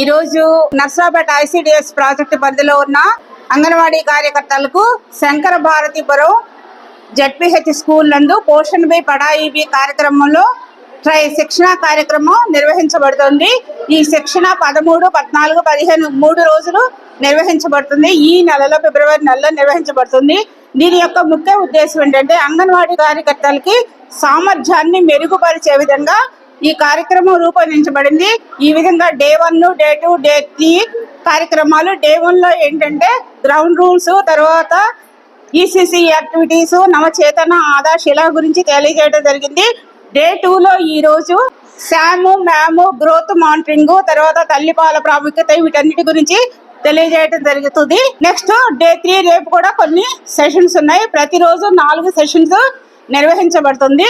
ఈరోజు Narsapeta ICDS project పరిధిలో ఉన్న అంగన్వాడీ కార్యకర్తలకు శంకర భారతీపురం జడ్పిహెచ్ స్కూల్ నందు పోషణ్ బై పడాయి బి కార్యక్రమంలో ట్రై శిక్షణ కార్యక్రమం నిర్వహించబడుతుంది. ఈ శిక్షణ పదమూడు పద్నాలుగు పదిహేను మూడు రోజులు నిర్వహించబడుతుంది. ఈ నెలలో ఫిబ్రవరి నెలలో నిర్వహించబడుతుంది. దీని యొక్క ముఖ్య ఉద్దేశం ఏంటంటే అంగన్వాడీ కార్యకర్తలకి సామర్థ్యాన్ని మెరుగుపరిచే విధంగా ఈ కార్యక్రమం రూపొందించబడింది. ఈ విధంగా day one day two day three కార్యక్రమాలు. డే వన్లో ఏంటంటే గ్రౌండ్ రూల్స్ తర్వాత ఈసీసీ యాక్టివిటీస్ నవచేతన ఆదాశిల గురించి తెలియజేయడం జరిగింది. డే టూలో ఈరోజు ఈ రోజు శాము మ్యాము గ్రోత్ మానిటరింగ్ తర్వాత తల్లిపాల ప్రాముఖ్యత వీటన్నిటి గురించి తెలియజేయడం జరుగుతుంది. నెక్స్ట్ డే త్రీ రేపు కూడా కొన్ని సెషన్స్ ఉన్నాయి. ప్రతిరోజు నాలుగు సెషన్స్ నిర్వహించబడుతుంది.